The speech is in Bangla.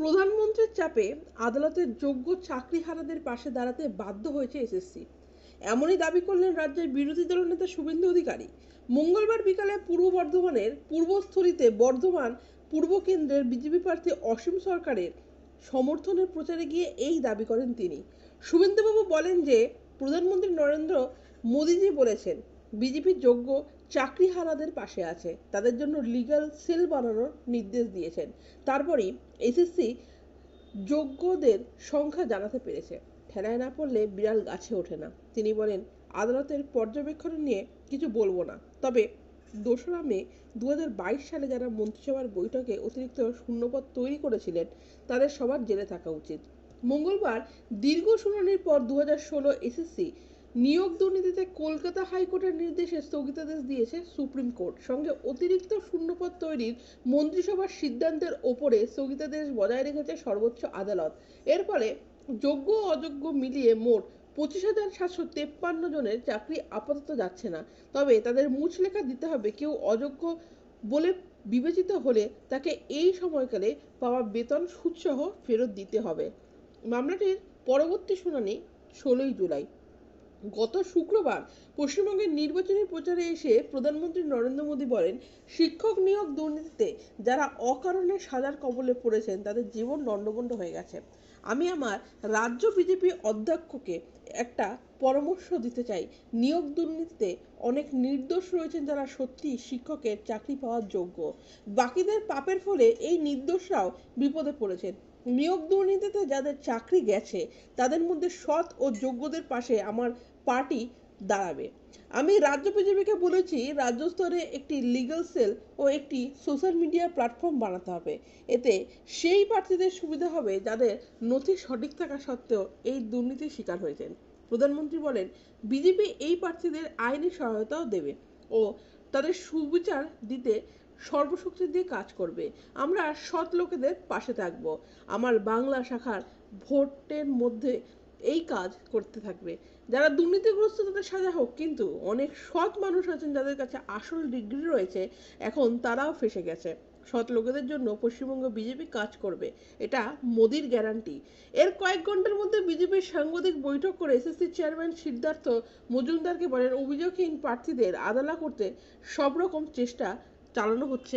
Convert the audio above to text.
প্রধানমন্ত্রীর চাপে আদালতের যোগ্য চাকরিহারাদের পাশে দাঁড়াতে বাধ্য হয়েছে এসএসসি। এমনই দাবি করলেন রাজ্যের বিরোধী দলনেতা শুভেন্দু অধিকারী। মঙ্গলবার বিকালে পূর্ব বর্ধমানের পূর্বস্থলীতে বর্ধমান পূর্ব কেন্দ্রের বিজেপি প্রার্থী অসীম সরকারের সমর্থনের প্রচারে গিয়ে এই দাবি করেন তিনি। শুভেন্দুবাবু বলেন যে, প্রধানমন্ত্রী নরেন্দ্র মোদীজি বলেছেন, বিজেপির যোগ্য চাকরিহারাদের পাশে আছে। তাদের জন্য লিগ্যাল সেল বানানোর নির্দেশ দিয়েছেন। তারপরই এসএসসি যোগ্যদের সংখ্যা জানাতে পেরেছে। ঠেলায় না পড়লে বিড়াল গাছে ওঠে না। তিনি বলেন, আদালতের পর্যবেক্ষণ নিয়ে কিছু বলব না। তবে দোসরা মে দু হাজার বাইশ সালে যারা মন্ত্রিসভার বৈঠকে অতিরিক্ত শূন্যপদ তৈরি করেছিলেন, তাদের সবার জেলে থাকা উচিত। মঙ্গলবার দীর্ঘ শুনানির পর দু হাজার ষোলো এসএসসি নিয়োগ দুর্নীতিতে কলকাতা হাইকোর্টের নির্দেশে স্থগিতাদেশ দিয়েছে সুপ্রিম কোর্ট। সঙ্গে অতিরিক্ত শূন্যপদ তৈরির মন্ত্রিসভার সিদ্ধান্তের ওপরে স্থগিতাদেশ বজায় রেখেছে সর্বোচ্চ আদালত। এর ফলে যোগ্য অযোগ্য মিলিয়ে মোট পঁচিশ হাজার সাতশো তেপ্পান্ন জনের চাকরি আপাতত যাচ্ছে না। তবে তাদের মুচলেখা দিতে হবে কেউ অযোগ্য বলে বিবেচিত হলে তাকে এই সময়কালে পাওয়া বেতন সুদসহ ফেরত দিতে হবে। মামলাটির পরবর্তী শুনানি ষোলোই জুলাই। গত শুক্রবার পশ্চিমবঙ্গের নির্বাচনী প্রচারে এসে প্রধানমন্ত্রী নরেন্দ্র মোদী বলেন, শিক্ষক নিয়োগ দুর্নীতিতে যারা অকারণে সাজার কবলে পড়েছেন, তাদের জীবন দণ্ডবন্ধ হয়ে গেছে। আমি আমার রাজ্য বিজেপি অধ্যক্ষকে একটা পরামর্শ দিতে চাই। নিয়োগ দুর্নীতিতে অনেক নির্দোষ রয়েছেন যারা সত্যি শিক্ষকের চাকরি পাওয়ার যোগ্য। বাকিদের পাপের ফলে এই নির্দোষরাও বিপদে পড়েছেন। নিয়োগ দুর্নীতিতে যাদের চাকরি গেছে, তাদের মধ্যে সৎ ও যোগ্যদের পাশে আমার পার্টি দাঁড়াবে। আমি রাজ্য বিজেপিকে বলেছি, রাজ্য স্তরে একটি লিগ্যাল সেল ও একটি সোশ্যাল মিডিয়া প্ল্যাটফর্ম বানাতে হবে। এতে সেই প্রার্থীদের সুবিধা হবে যাদের নথি সঠিক থাকা সত্ত্বেও এই দুর্নীতির শিকার হয়েছেন। প্রধানমন্ত্রী বলেন, বিজেপি এই প্রার্থীদের আইনি সহায়তাও দেবে ও তাদের সুবিচার দিতে সর্বশক্তি দিয়ে কাজ করবে। আমরা সৎ লোকেদের পাশে থাকব। আমার বাংলা শাখার ভোটের মধ্যে এই কাজ করতে থাকবে। যারা দুর্নীতিগ্রস্ত তাদের সাজা হোক, কিন্তু অনেক সৎ মানুষ আছেন যাদের কাছে আসল ডিগ্রি রয়েছে, এখন তারাও ফেসে গেছে। সৎ লোকেদের জন্য পশ্চিমবঙ্গ বিজেপি কাজ করবে, এটা মোদির গ্যারান্টি। এর কয়েক ঘণ্টার মধ্যে বিজেপির সাংবাদিক বৈঠক করে এসএসসি চেয়ারম্যান সিদ্ধার্থ মজুমদারকে বলেন, অভিযোগহীন প্রার্থীদের আদালা করতে সব রকম চেষ্টা চালানো হচ্ছে।